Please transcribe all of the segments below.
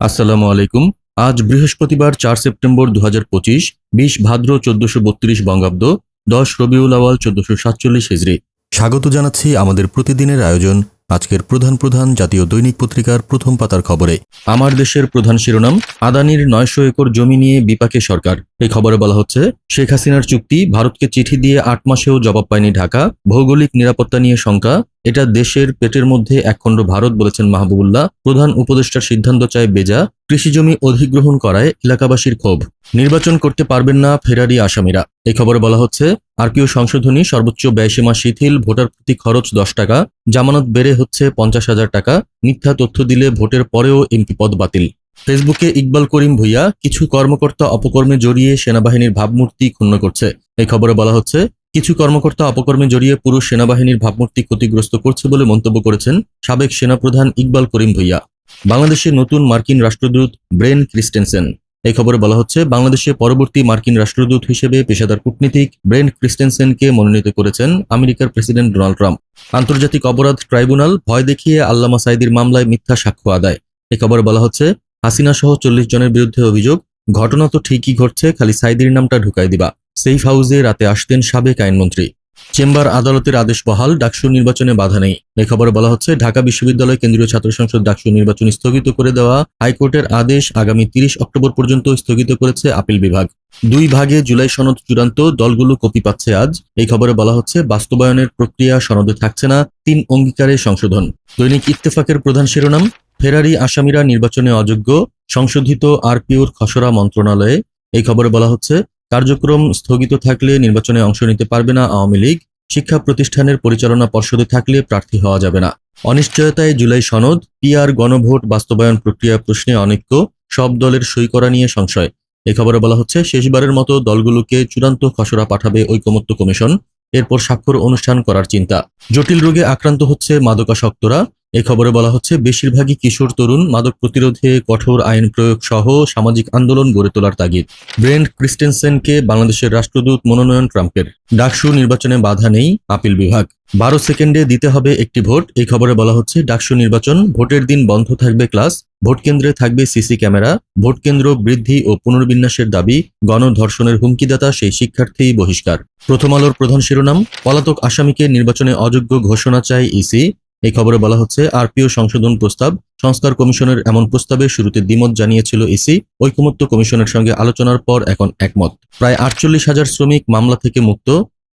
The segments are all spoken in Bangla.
আসসালামু আলাইকুম। আজ বৃহস্পতিবার চার সেপ্টেম্বর দু হাজার পঁচিশ, বিশ ভাদ্র চোদ্দশো বত্রিশ বঙ্গাব্দ, দশ রবিউল আওয়াল চোদ্দশো সাতচল্লিশ হিজড়ি স্বাগত জানাচ্ছি আমাদের প্রতিদিনের আয়োজন, আজকের প্রধান প্রধান জাতীয় দৈনিক পত্রিকার প্রথম পাতার খবরে। আমার দেশের প্রধান শিরোনাম, আদানির নয়শো একর জমি নিয়ে বিপাকে সরকার। এই খবরে বলা হচ্ছে, শেখ হাসিনার চুক্তি ভারতকে চিঠি দিয়ে আট মাসেও জবাব পায়নি ঢাকা। ভৌগোলিক নিরাপত্তা নিয়ে শঙ্কা, এটা দেশের পেটের মধ্যে একখণ্ড ভারত বলেছেন মাহবুবুল্লাহ। প্রধান উপদেষ্টার সিদ্ধান্ত চায় বেজা কৃষিজমি অধিগ্রহণ করায় এলাকাবাসীর ক্ষোভ। নির্বাচন করতে পারবেন না ফেরারি আসামিরা। এই খবরে বলা হচ্ছে আরপিও সংশোধনী, সর্বোচ্চ ব্যয়সীমা শিথিল, ভোটার প্রতি খরচ দশ টাকা, জামানত বেড়ে হচ্ছে পঞ্চাশ হাজার টাকা, মিথ্যা তথ্য দিলে ভোটের পরেও এমপি পদ বাতিল। ফেসবুকে ইকবাল করিম ভুইয়া কিছু কর্মকর্তা অপকর্মে জড়িয়ে সেনাবাহিনীর ভাবমূর্তি ক্ষুণ্ণ করছে। এই খবরে বলা হচ্ছে, কিছু কর্মকর্তা অপকর্মে জড়িয়ে পুরো সেনাবাহিনীর ভাবমূর্তি ক্ষতিগ্রস্ত করছে বলে মন্তব্য করেছেন সাবেক সেনাপ্রধান ইকবাল করিম ভুইয়া। বাংলাদেশে নতুন মার্কিন রাষ্ট্রদূত ব্রেন ক্রিস্টেনসেন। এই খবরে বলা হচ্ছে, বাংলাদেশে পরবর্তী মার্কিন রাষ্ট্রদূত হিসেবে পেশাদার কূটনীতিক ব্রেন ক্রিস্টেনসেনকে মনোনীত করেছেন আমেরিকার প্রেসিডেন্ট ডোনাল্ড ট্রাম্প। আন্তর্জাতিক অপরাধ ট্রাইব্যুনাল ভয় দেখিয়ে আল্লামা সাইদির মামলায় মিথ্যা সাক্ষ্য আদায়। এই খবরে বলা হচ্ছে হাসিনা সহ চল্লিশ জনের বিরুদ্ধে অভিযোগ, ঘটনা তো ঠিকই ঘটছে, খালি সাইদির নামটা ঢুকাই দিবা। সেফ হাউসে রাতে আসতেন সাবেক আইনমন্ত্রী। চেম্বার আদালতের আদেশ বহাল, ডাকসু নির্বাচনে বাধা নেই। এ খবরে বলা হচ্ছে, ঢাকা বিশ্ববিদ্যালয় কেন্দ্রীয় ছাত্র সংসদ ডাকসু নির্বাচন স্থগিত করে দেওয়া হাইকোর্টের আদেশ আগামী তিরিশ অক্টোবর পর্যন্ত স্থগিত করেছে আপিল বিভাগ। দুই ভাগে জুলাই সনদ চূড়ান্ত, দলগুলো কপি পাচ্ছে আজ। এই খবরে বলা হচ্ছে, বাস্তবায়নের প্রক্রিয়া সনদে থাকছে না, তিন অঙ্গীকারে সংশোধন। দৈনিক ইত্তেফাকের প্রধান শিরোনাম ফেরারি আসামিরা নির্বাচনে অযোগ্য, সংশোধিত আরপিওর খসড়া মন্ত্রণালয়ে। এই খবরে বলা হচ্ছে, কার্যক্রম স্থগিত থাকলে নির্বাচনে অংশ নিতে পারবে না আওয়ামী লীগ, শিক্ষা প্রতিষ্ঠানের পরিচালনা পর্ষদে থাকলে প্রার্থী হওয়া যাবে না। অনিশ্চয়তায় জুলাই সনদ, পিআর গণভোট বাস্তবায়ন প্রক্রিয়া প্রশ্নে অনৈক্য, সব দলের সই করা নিয়ে সংশয়। এ খবরে বলা হচ্ছে, শেষবারের মতো দলগুলোকে চূড়ান্ত খসড়া পাঠাবে ঐকমত্য কমিশন, এরপর স্বাক্ষর অনুষ্ঠান করার চিন্তা। জটিল রোগে আক্রান্ত হচ্ছে মাদকাসক্তরা এই খবরে বলা হচ্ছে, বেশিরভাগই কিশোর তরুণ মাদক প্রতিরোধে কঠোর আইন প্রয়োগ সহ সামাজিক আন্দোলন গড়ে তোলার তাগিদ। ব্রেন্ট ক্রিস্টেনসেনকে বাংলাদেশের রাষ্ট্রদূত মনোনয়ন ট্রাম্পের। ডাকসু নির্বাচনে বাধা নেই আপিল বিভাগ। বারো সেকেন্ডে দিতে হবে একটি ভোট, এই খবরে বলা হচ্ছে, ডাকসু নির্বাচন, ভোটের দিন বন্ধ থাকবে ক্লাস, ভোট কেন্দ্রে থাকবে সিসি ক্যামেরা, ভোট কেন্দ্র বৃদ্ধি ও পুনর্বিন্যাসের দাবি, গণধর্ষণের হুমকিদাতা সেই শিক্ষার্থী বহিষ্কার। প্রথম আলোর প্রধান শিরোনাম, পলাতক আসামিকে নির্বাচনে অযোগ্য ঘোষণা চায় ইসি এই খবরে বলা হচ্ছে, আরপিও সংশোধন প্রস্তাব, সংস্কার কমিশনের এমন প্রস্তাবে শুরুতে দ্বিমত জানিয়েছিল ইসি ঐকমত্য কমিশনের সঙ্গে আলোচনার পর এখন একমত। প্রায় আটচল্লিশ হাজার শ্রমিক মামলা থেকে মুক্ত,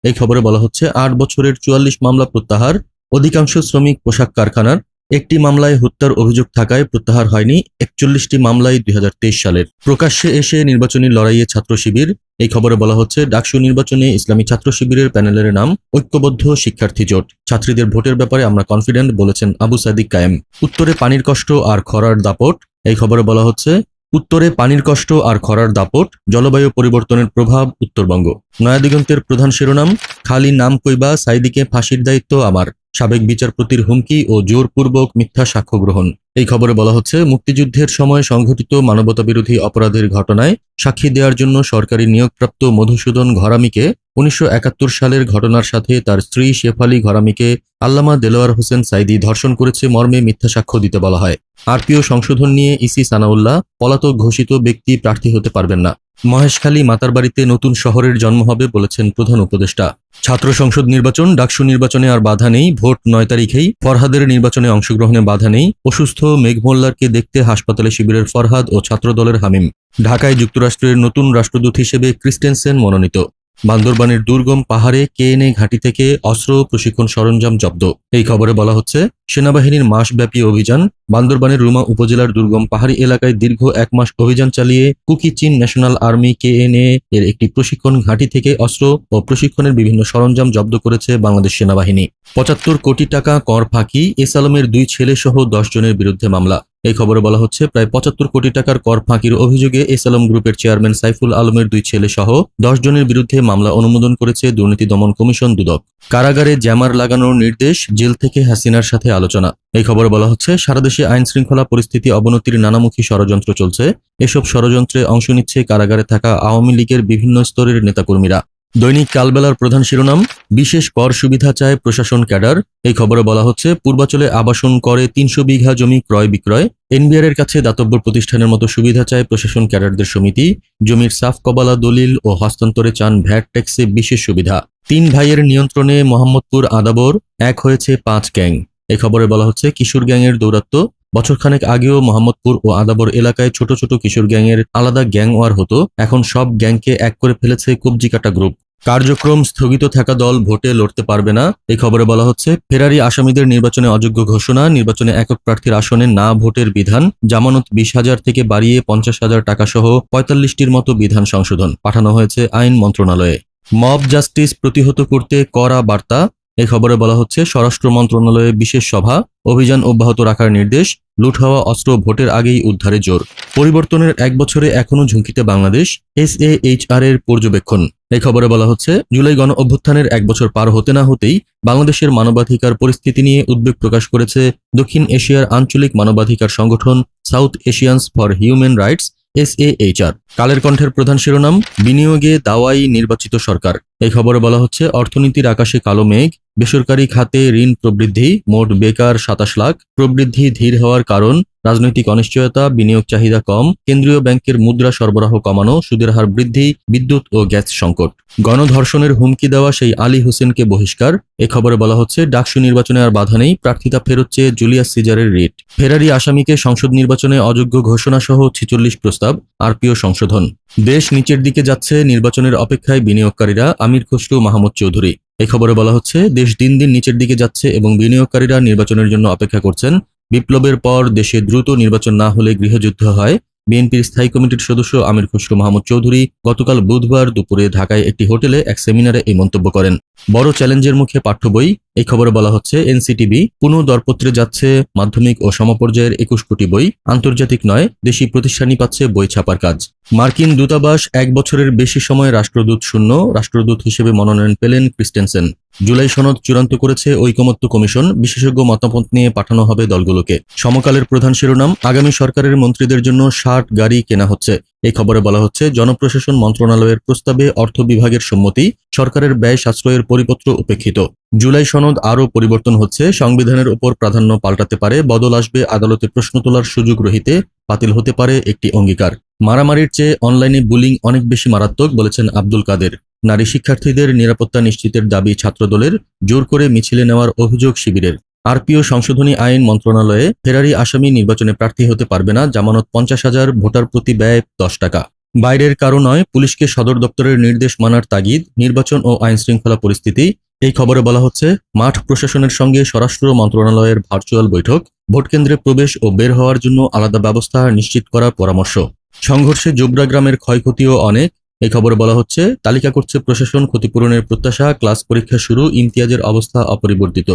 এই খবরে বলা হচ্ছে, আট বছরের চুয়াল্লিশ মামলা প্রত্যাহার, অধিকাংশ শ্রমিক পোশাক কারখানার একটি মামলায় হত্যার অভিযোগ থাকায় প্রত্যাহার হয়নি একচল্লিশটি মামলায় দুই হাজার তেইশ সালের। প্রকাশ্যে এসে নির্বাচনী লড়াইয়ে ছাত্র শিবির, এই খবরে বলা হচ্ছে ডাকসু নির্বাচনে ইসলামী ছাত্র শিবিরের প্যানেলের নাম ঐক্যবদ্ধ শিক্ষার্থী জোট। ছাত্রীদের ভোটের ব্যাপারে আমরা কনফিডেন্ট বলেছেন আবু সাদিক কায়েম। উত্তরে পানির কষ্ট আর খরার দাপট, এই খবরে বলা হচ্ছে উত্তরে পানির কষ্ট আর খরার দাপট, জলবায়ু পরিবর্তনের প্রভাব উত্তরবঙ্গ। নয়াদিগন্তের প্রধান শিরোনাম, খালি নাম কইবা সাইদিকে ফাঁসির দায়িত্ব আমার। সাবেক বিচারপতির হুমকি ও জোরপূর্বক মিথ্যা সাক্ষ্য গ্রহণ। এই খবরে বলা হচ্ছে, মুক্তিযুদ্ধের সময় সংঘটিত মানবতাবিরোধী অপরাধের ঘটনায় সাক্ষী দেওয়ার জন্য সরকারি নিয়োগপ্রাপ্ত মধুসূদন ঘরামিকে উনিশশো একাত্তর সালের ঘটনার সাথে তার স্ত্রী শেফালি ঘরামিকে আল্লামা দেলোয়ার হোসেন সাইদি ধর্ষণ করেছে মর্মে মিথ্যা সাক্ষ্য দিতে বলা হয়। আরপিও সংশোধন নিয়ে ইসি সানাউল্লাহ, পলাতক ঘোষিত ব্যক্তি প্রার্থী হতে পারবেন না। মহেশখালী মাতারবাড়িতে নতুন শহরের জন্ম হবে বলেছেন প্রধান উপদেষ্টা। ছাত্র সংসদ নির্বাচন, ডাকসু নির্বাচনে আর বাধা নেই। ভোট নয় তারিখেই ফরহাদের নির্বাচনে অংশগ্রহণে বাধা নেই। অসুস্থ মেঘমোল্লারকে দেখতে হাসপাতালে শিবিরের ফরহাদ ও ছাত্রদলের হামিম। ঢাকায় যুক্তরাষ্ট্রের নতুন রাষ্ট্রদূত হিসেবে ক্রিস্টেনসেন মনোনীত। বান্দরবানের দুর্গম পাহাড়ে কেএনএ ঘাঁটি থেকে অস্ত্র প্রশিক্ষণ সরঞ্জাম জব্দ। এই খবরে বলা হচ্ছে, সেনাবাহিনীর মাসব্যাপী অভিযান বান্দরবানের রুমা উপজেলার দুর্গম পাহাড়ি এলাকায় দীর্ঘ এক মাস অভিযান চালিয়ে কুকি চীন ন্যাশনাল আর্মি কেএনএ এর একটি প্রশিক্ষণ ঘাঁটি থেকে অস্ত্র ও প্রশিক্ষণের বিভিন্ন সরঞ্জাম জব্দ করেছে বাংলাদেশ সেনাবাহিনী। পঁচাত্তর কোটি টাকা কর ফাঁকি, এস আলমের দুই ছেলে সহ দশ জনের বিরুদ্ধে মামলা। এই খবরে বলা হচ্ছে, প্রায় পঁচাত্তর কোটি টাকার কর ফাঁকির অভিযোগে এস গ্রুপের চেয়ারম্যান সাইফুল আলমের দুই ছেলে সহ দশ জনের বিরুদ্ধে মামলা অনুমোদন করেছে দুর্নীতি দমন কমিশন দুদক। কারাগারে জ্যামার লাগানোর নির্দেশ, জেল থেকে হাসিনার সাথে আলোচনা। এই খবরে বলা হচ্ছে সারা দেশে আইন শৃঙ্খলা পরিস্থিতি অবনতির নানামুখী ষড়যন্ত্র চলছে। এসব ষড়যন্ত্রে অংশ নিচ্ছে কারাগারে থাকা আওয়ামী লীগের বিভিন্ন স্তরের নেতাকর্মীরা। দৈনিক কালবেলার প্রধান শিরোনাম, বিশেষ কর সুবিধা চায় প্রশাসন ক্যাডার। এই খবরে বলা হচ্ছে, পূর্বাচলে আবাসন করে তিনশো বিঘা জমি ক্রয় বিক্রয়। এনবিআর এর কাছে দাতব্য প্রতিষ্ঠানের মতো সুবিধা চায় প্রশাসন ক্যাডারদের সমিতি। জমির সাফ কবালা, দলিল ও হস্তান্তরে চান ভ্যাট ট্যাক্সে বিশেষ সুবিধা। তিন ভাইয়ের নিয়ন্ত্রণে মোহাম্মদপুর আদাবর, এক হয়েছে পাঁচ গ্যাং। এই খবরে বলা হচ্ছে, কিশোর গ্যাংয়ের দৌরাত্ম্য বছরখানেক আগেও মোহাম্মদপুর ও আদাবর এলাকায় ছোট ছোট কিশোর গ্যাংয়ের আলাদা গ্যাং ওয়ার হতো। এখন সব গ্যাংকে এক করে ফেলেছে কবজি কাটা গ্রুপ। কার্যক্রম স্থগিত থাকা দল ভোটে লড়তে পারবে না। এই খবরে বলা হচ্ছে, ফেরারি আসামিদের নির্বাচনে অযোগ্য ঘোষণা, নির্বাচনে একক প্রার্থীর আসনে না ভোটের বিধান, জামানত বিশ হাজার থেকে বাড়িয়ে পঞ্চাশ হাজার টাকা সহ পঁয়তাল্লিশটির মতো বিধান সংশোধন। পাঠানো হয়েছে আইন মন্ত্রণালয়ে। মব জাস্টিস প্রতিহত করতে করা বার্তা। এই খবরে বলা হচ্ছে, স্বরাষ্ট্র মন্ত্রণালয়ে বিশেষ সভা, অভিযান অব্যাহত রাখার নির্দেশ, লুট হওয়া অস্ত্র ভোটের আগেই উদ্ধারে জোর। পরিবর্তনের এক বছরে এখনও ঝুঁকিতে বাংলাদেশ এস এইচআর এর পর্যবেক্ষণ। এই খবরে বলা হচ্ছে, জুলাই গণ অভ্যুত্থানের এক বছর পার হতে না হতেই বাংলাদেশের মানবাধিকার পরিস্থিতি নিয়ে উদ্বেগ প্রকাশ করেছে দক্ষিণ এশিয়ার আঞ্চলিক মানবাধিকার সংগঠন South Asians for Human Rights S SAHR. কালের কণ্ঠের প্রধান শিরোনাম, বিনিয়োগে দাওয়াই নির্বাচিত সরকার। এই খবরে বলা হচ্ছে, অর্থনীতির আকাশে কালো মেঘ, বেসরকারি খাতে ঋণ প্রবৃদ্ধি, মোট বেকার সাতাশ লাখ। প্রবৃদ্ধি ধীর হওয়ার কারণ, রাজনৈতিক অনিশ্চয়তা, বিনিয়োগ চাহিদা কম, কেন্দ্রীয় ব্যাংকের মুদ্রা সরবরাহ কমানো, সুদের হার বৃদ্ধি, বিদ্যুৎ ও গ্যাস সংকট। গণধর্ষণের হুমকি দেওয়া সেই আলী হোসেনকে বহিষ্কার। এ খবরে বলা হচ্ছে, ডাকসু নির্বাচনে আর বাধা নেই, প্রার্থিতা ফেরত চেয়ে জুলিয়াস সিজারের রিট। ফেরারি আসামিকে সংসদ নির্বাচনে অযোগ্য ঘোষণা সহ ছিচল্লিশ প্রস্তাব, আরপিও সংশোধন। দেশ নিচের দিকে যাচ্ছে, নির্বাচনের অপেক্ষায় বিনিয়োগকারীরা আমির খসরু, মাহমুদ চৌধুরী। এই খবরে বলা হচ্ছে, দেশ দিন দিন নিচের দিকে যাচ্ছে এবং বিনিয়োগকারীরা নির্বাচনের জন্য অপেক্ষা করছেন। বিপ্লবের পর দেশে দ্রুত নির্বাচন না হলে গৃহযুদ্ধ হয়। বিএনপির স্থায়ী কমিটির সদস্য আমির খসরু মাহমুদ চৌধুরী গতকাল বুধবার দুপুরে ঢাকায় একটি হোটেলে এক সেমিনারে এই মন্তব্য করেন। বড় চ্যালেঞ্জের মুখে পাঠ্য বই, এই খবরে বলা হচ্ছে, এনসিটিভি পুনঃ দরপত্রে যাচ্ছে মাধ্যমিক ও সমপর্যায়ের একুশ কোটি বই, আন্তর্জাতিক নয়, দেশি প্রতিষ্ঠানই পাচ্ছে বই ছাপার কাজ। মার্কিন দূতাবাস এক বছরের বেশি সময় রাষ্ট্রদূত শূন্য, রাষ্ট্রদূত হিসেবে মনোনয়ন পেলেন ক্রিস্টেনসেন। জুলাই সনদ চূড়ান্ত করেছে ঐকমত্য কমিশন, বিশেষজ্ঞ মতামত নিয়ে পাঠানো হবে দলগুলোকে। সমকালের প্রধান শিরোনাম, আগামী সরকারের মন্ত্রীদের জন্য ষাট গাড়ি কেনা হচ্ছে। এই খবরে বলা হচ্ছে, জনপ্রশাসন মন্ত্রণালয়ের প্রস্তাবে অর্থ বিভাগের সম্মতি, সরকারের ব্যয় সাশ্রয়ের পরিপত্র উপেক্ষিত। জুলাই সনদ আরও পরিবর্তন হচ্ছে, সংবিধানের উপর প্রাধান্য পাল্টাতে পারে, বদল আসবে আদালতে প্রশ্ন তোলার সুযোগ রহিতে, বাতিল হতে পারে একটি অঙ্গীকার। মারামারির চেয়ে অনলাইনে বুলিং অনেক বেশি মারাত্মক, বলেছেন আব্দুল কাদের। নারী শিক্ষার্থীদের নিরাপত্তা নিশ্চিতের দাবি ছাত্রদলের, জোর করে মিছিলে নেওয়ার অভিযোগ শিবিরের। আরপিও সংশোধনী আইন মন্ত্রণালয়ে ফেরারি আসামি নির্বাচনে প্রার্থী হতে পারবে না, জামানত পঞ্চাশ হাজার, ভোটার প্রতি ব্যয় দশ টাকা। বাইরের কারও নয়, পুলিশকে সদর দপ্তরের নির্দেশ মানার তাগিদ, নির্বাচন ও আইন শৃঙ্খলা পরিস্থিতি। এই খবরে বলা হচ্ছে, মাঠ প্রশাসনের সঙ্গে স্বরাষ্ট্র মন্ত্রণালয়ের ভার্চুয়াল বৈঠক ভোটকেন্দ্রে প্রবেশ ও বের হওয়ার জন্য আলাদা ব্যবস্থা নিশ্চিত করার পরামর্শ। সংঘর্ষে জোবরা গ্রামের ক্ষয়ক্ষতিও অনেক। এই খবরে বলা হচ্ছে, তালিকা করছে প্রশাসন ক্ষতিপূরণের প্রত্যাশা, ক্লাস পরীক্ষা শুরু, ইমতিয়াজের অবস্থা অপরিবর্তিত।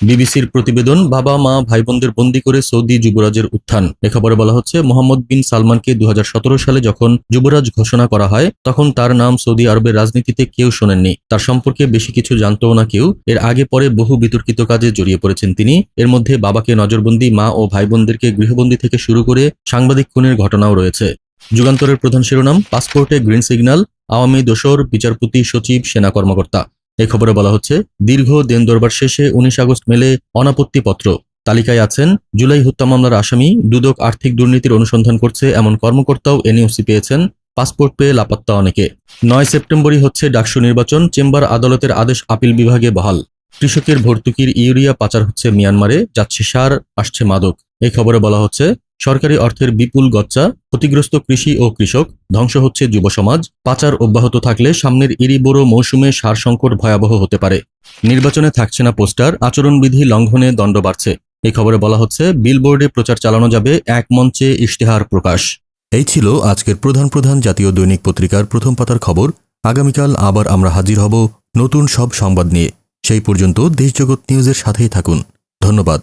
বিবিসির প্রতিবেদন, বাবা, মা ভাই বোনদের বন্দি করে সৌদি যুবরাজের উত্থান। খবরে বলা হচ্ছে, মোহাম্মদ বিন সালমানকে দু হাজার সতেরো সালে যখন যুবরাজ ঘোষণা করা হয়, তখন তার নাম সৌদি আরবের রাজনীতিতে কেউ শোনেননি। তার সম্পর্কে বেশি কিছু জানতও না কেউ। এর আগে পরে বহু বিতর্কিত কাজে জড়িয়ে পড়েছেন তিনি। এর মধ্যে বাবাকে নজরবন্দি, মা ও ভাই বোনদেরকে গৃহবন্দী থেকে শুরু করে সাংবাদিক খুনের ঘটনাও রয়েছে। যুগান্তরের প্রধান শিরোনাম, পাসপোর্টে গ্রিন সিগন্যাল, আওয়ামী দোসর বিচারপতি, সচিব, সেনা কর্মকর্তা। এই খবরে বলা হচ্ছে, দীর্ঘ দেন দরবার শেষে উনিশ আগস্ট মেলে অনাপত্তিপত্র। তালিকায় আছেন, জুলাই হত্যা মামলার আসামি, দুদক আর্থিক দুর্নীতির অনুসন্ধান করছে এমন কর্মকর্তাও এনইউসি পেয়েছেন, পাসপোর্ট পেয়ে লাপাত্তা অনেকে। নয় সেপ্টেম্বরই হচ্ছে ডাকসু নির্বাচন, চেম্বার আদালতের আদেশ আপিল বিভাগে বহাল। কৃষকের ভর্তুকির ইউরিয়া পাচার হচ্ছে মিয়ানমারে, যাচ্ছে সার, আসছে মাদক। এই খবরে বলা হচ্ছে সরকারি অর্থের বিপুল গচ্চা, ক্ষতিগ্রস্ত কৃষি ও কৃষক, ধ্বংস হচ্ছে যুব সমাজ, পাচার অব্যাহত থাকলে সামনের ইরি বড় মৌসুমে সার সংকট ভয়াবহ হতে পারে। নির্বাচনে থাকছে না পোস্টার, আচরণবিধি লঙ্ঘনে দণ্ড বাড়ছে। এই খবরে বলা হচ্ছে, বিলবোর্ডে প্রচার চালানো যাবে এক মঞ্চে ইশতেহার প্রকাশ। এই ছিল আজকের প্রধান প্রধান জাতীয় দৈনিক পত্রিকার প্রথম পাতার খবর। আগামীকাল আবার আমরা হাজির হব নতুন সব সংবাদ নিয়ে। সেই পর্যন্ত দেশজগৎ নিউজের সাথেই থাকুন। ধন্যবাদ।